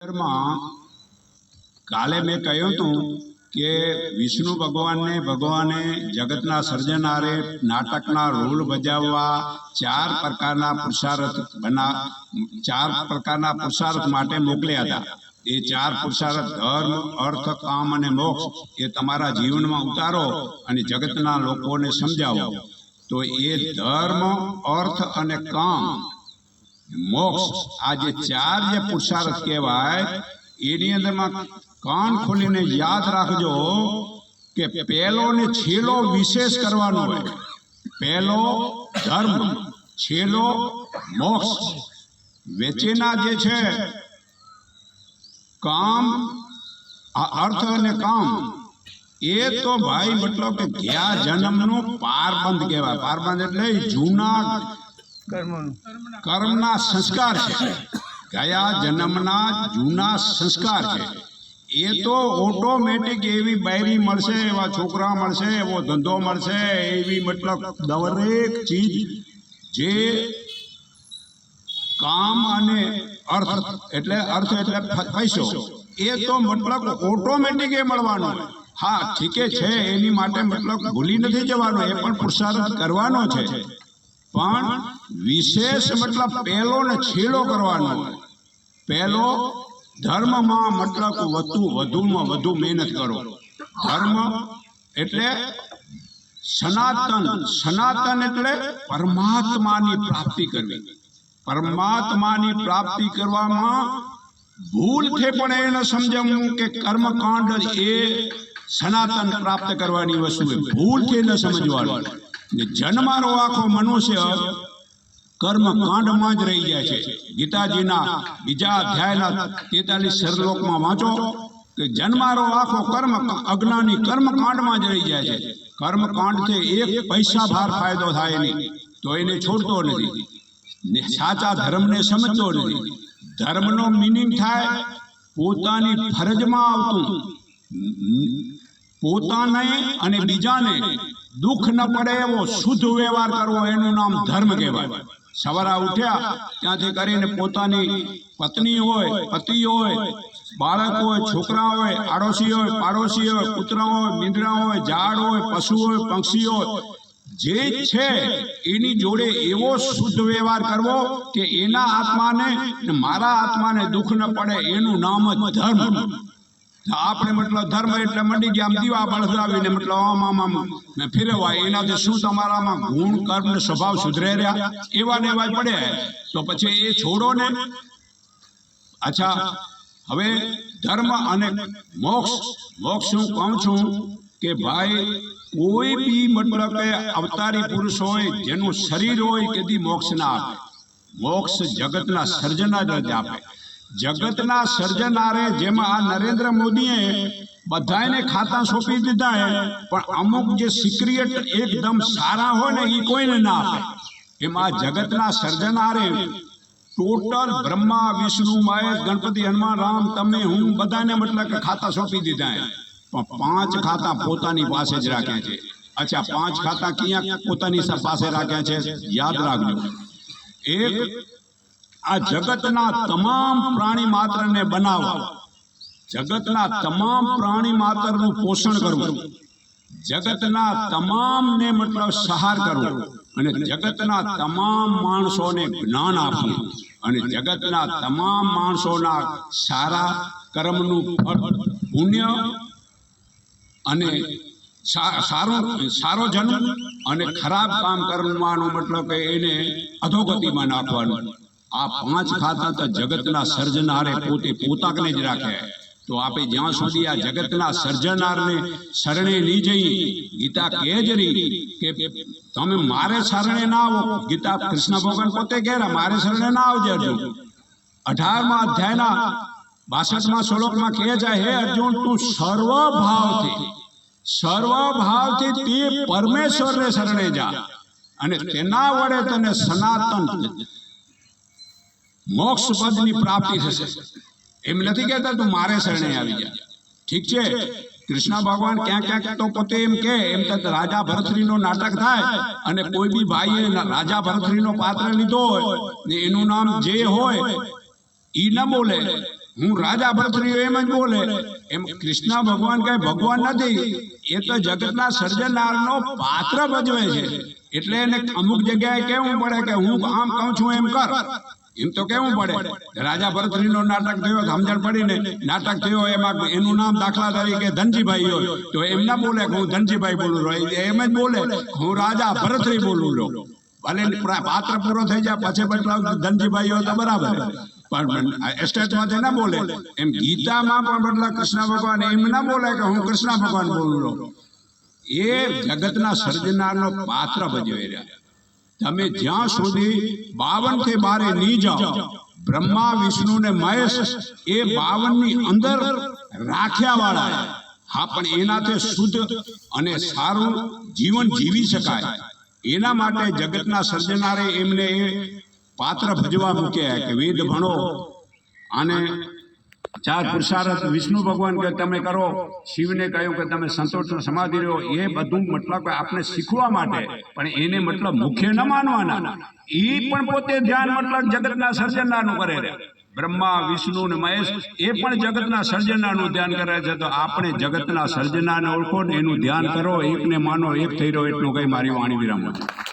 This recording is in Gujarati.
માં કાલે મેં કહ્યું હતું કે વિષ્ણુ ભગવાનને ભગવાને જગતના સર્જનારે નાટકના રોલ ભજાવવા ચાર પ્રકારના પુરુષાર્થ બના, ચાર પ્રકારના પુરુષાર્થ માટે મોકલ્યા હતા. એ ચાર પુરુષાર્થ ધર્મ, અર્થ, કામ અને મોક્ષ એ તમારા જીવનમાં ઉતારો અને જગતના લોકોને સમજાવો. તો એ ધર્મ, અર્થ અને કામ મોક્ષ. આ જે ચાર જે પુરુષાર્થ કહેવાય, એની અંદરમાં કાન ખોલીને યાદ રાખજો કે પહેલો ને છેલ્લો વિશેષ કરવાનો હોય. પહેલો ધર્મ, છેલ્લો મોક્ષ. વેચેના જે છે, કામ, આ અર્થ અને કામ, એ તો ભાઈ મતલબ કે ગયા જન્મનો પારબંધ કહેવાય. પારબંધ એટલે જૂના કર્મના. સંસ્કાર છે. ગયા જન્મના જૂના સંસ્કાર છે? એ તો ઓટોમેટિક એવી બાયરી મળશે, એવા છોકરા મળશે, એવો ધંધો મળશે, એવી મતલબ દરેક ચીજ જે કામ અને અર્થ, એટલે અર્થ એટલે પૈસો. એ તો મતલબ ઓટોમેટિક એ મળવાનો હા, ઠીકે છે, એની માટે મતલબ ભૂલી નથી જવાનો, એ પણ પુરુષાર્થ કરવાનો છે. પણ વિશેષ મતલબ પહેલો ને છેલ્લો કરવાનો. પહેલો, ધર્મમાં મતલબ વધુ, વધુમાં વધુ મહેનત કરો. ધર્મ એટલે સનાતન સનાતન એટલે પરમાત્માની પ્રાપ્તિ કરવી. પરમાત્માની પ્રાપ્તિ કરવામાં ભૂલ છે પણ એને સમજવું કે કર્મકાંડ એ સનાતન પ્રાપ્ત કરવાની વસ્તુ ભૂલ છે ન સમજવાનું. ને જન્મારો આખો મનુષ્ય કર્મ કાંડમાં જ રહી જાય છે. ગીતાજીના બીજા અધ્યાયના તેતાલીસ શ્લોકમાં વાંચો કે જન્મારો આખો કર્મ અજ્ઞાની કર્મ કાંડમાં જ રહી જાય છે. કર્મ કાંડથી એક પૈસા ભાર ફાયદો થાય નહીં, તો એને છોડતો નથી. સાચા ધર્મને સમજતો નથી. ધર્મનો મિનિંગ થાય પોતાની ફરજમાં આવતું. પોતાને અને બીજાને દુઃખ ન પડે એવો શુદ્ધ વ્યવહાર કરવો, એનું નામ ધર્મ કહેવાય. સવારે ઉઠ્યા, ત્યાંથી કરીને પોતાની પત્ની હોય, પતિ હોય, બાળક હોય, છોકરા હોય, આડોશી હોય, પાડોશી હોય, કૂતરા હોય, મીંદડા હોય, ઝાડ હોય, પશુ હોય, પક્ષી હોય, જે છે એની જોડે એવો શુદ્ધ વ્યવહાર કરવો કે એના આત્માને મારા આત્માને દુઃખ ન પડે, એનું નામ જ ધર્મ. આપણે મતલબ ધર્મ એટલે મંડી ગયા, આમ દીવા બળગાવીને મતલબ આમ આમ આમ ફેરવાય એનાથી શું તમારામાં ગુણ, કર્મ સ્વભાવ સુધરે રહ્યા? એવા ને એવા પડે. તો પછી એ છોડો ને. અચ્છા, હવે ધર્મ અને મોક્ષ. મોક્ષ હું કહું છું કે ભાઈ, કોઈ બી મતલબ કે અવતારી પુરુષ હોય, જેનું શરીર હોય કદી મોક્ષ ના આપે. મોક્ષ જગતના સર્જના જ આપે. જગતના સર્જનારે જેમાં આ નરેન્દ્ર મોદીએ બધાને ખાતા સોંપી દીધા હે, પણ અમુક જે સિક્રિયટ એકદમ સારા હોય ને એ કોઈને ના આપે. એમાં જગતના સર્જનારે ટોટલ બ્રહ્મા, વિષ્ણુ મહેશ ગણપતિ, હનુમાન, રામ, તમે, હું બધાને મતલબ કે ખાતા સોંપી દીધા હે. પણ પાંચ ખાતા પોતાની પાસે જ રાખ્યા છે. અચ્છા, પાંચ ખાતા ક્યાં પોતાની પાસે રાખ્યા છે? યાદ રાખજો. એક આ જગતના તમામ પ્રાણી માત્રને બનાવવા જગતના તમામ પ્રાણી માત્રનું પોષણ કરવું. જગતના તમામને મતલબ સહાર કરવો અને જગતના તમામ માણસોને જ્ઞાન આપવું અને જગતના તમામ માણસોના સારા કર્મનું ફળ, પુણ્ય અને સારો સારો જન્મ અને ખરાબ કામ કરવાનું મતલબ કે એને અધોગતિમાં નાખવાનું. આ પાંચ ખાતા તો જગતના સર્જનારે પોતે પોતાકને જ રાખે. તો આપણે જ્યાં સુધી આ જગતના સર્જનારને શરણે નહીં જઈ, ગીતા કહે જ રહી કે તમે મારે શરણે ના આવો. ગીતા કૃષ્ણ ભગવાન પોતે કહે મારે શરણે ના આવજે અર્જુન. અઢારમાં અધ્યાયના બાસઠમાં શ્લોકમાં કહે છે હે અર્જુન, તું સર્વ ભાવથી સર્વ ભાવથી તે પરમેશ્વરને શરણે જા અને તેના વડે તને સનાતન મોક્ષ પદની પ્રાપ્તિ થશે. એમ નથી કહેતા તું મારે શરણે આવી જા. ઠીક છે? કૃષ્ણ ભગવાન ક્યાં ક્યાંક તો પોતે એમ કે એમ તો રાજા ભરતરીનો નાટક થાય અને કોઈ બી ભાઈએ રાજા ભરતરીનો પાત્ર લીધો હોય ને એનું નામ જે હોય એ ન બોલે. હું રાજા ભરતરી એમ જ બોલે. એમ કૃષ્ણ ભગવાન કઈ ભગવાન નથી. એ તો જગતના સર્જનારનો પાત્ર ભજવે છે. એટલે એને અમુક જગ્યાએ કેવું પડે કે હું આમ કહું છું એમ કર. એમ તો કેવું પડે? રાજા ભરતરી નો નાટક થયો સમજણ પડીને નાટક થયો, એમાં એનું નામ દાખલા તરીકે ધનજીભાઈ હોય. તો એમ ના બોલે હું ધનજીભાઈ બોલું રહ્યો એમ જ બોલે હું રાજા ભરતરી બોલું રહ્યો ભલે પાત્ર પૂરો થઈ જાય, પછી બદલાવ ધનજીભાઈ હોય તો બરાબર. પણ એસ્ટેટમાં ના બોલે. એમ ગીતામાં પણ બદલા કૃષ્ણ ભગવાન એમ ના બોલે કે હું કૃષ્ણ ભગવાન બોલું રહ્યો એ જગતના સર્જનારનો પાત્ર ભજવે રહ્યા. તમે જ્યાં સુધી બાવનથી બારે નહીં જાઓ બ્રહ્મા વિષ્ણુ ને મહેશ એ બાવનની અંદર રાખ્યા વાળા હા પણ એનાથી શુદ્ધ અને સારું જીવન જીવી શકાય. એના માટે જગતના સર્જનારે એમને એ પાત્ર ભજવા મૂક્યા કે વેદ ભણો. અને ચાર પુરુષાર્થ વિષ્ણુ ભગવાન કે તમે કરો, શિવને કહ્યું કે તમે સંતોષ સમાધિ રહ્યો એ બધું મતલબ આપણે શીખવા માટે. પણ એને મતલબ મુખ્ય ન માનવાના. એ પણ પોતે ધ્યાન મતલબ જગતના સર્જનાનું કરે છે. બ્રહ્મા, વિષ્ણુ ને મહેશ, એ પણ જગતના સર્જનાનું ધ્યાન કરે છે. તો આપણે જગતના સર્જનાને ઓળખો ને એનું ધ્યાન કરો, એકને માનો, એક થઈ રહ્યો, એટલું કઈ મારી વાણી વિરામ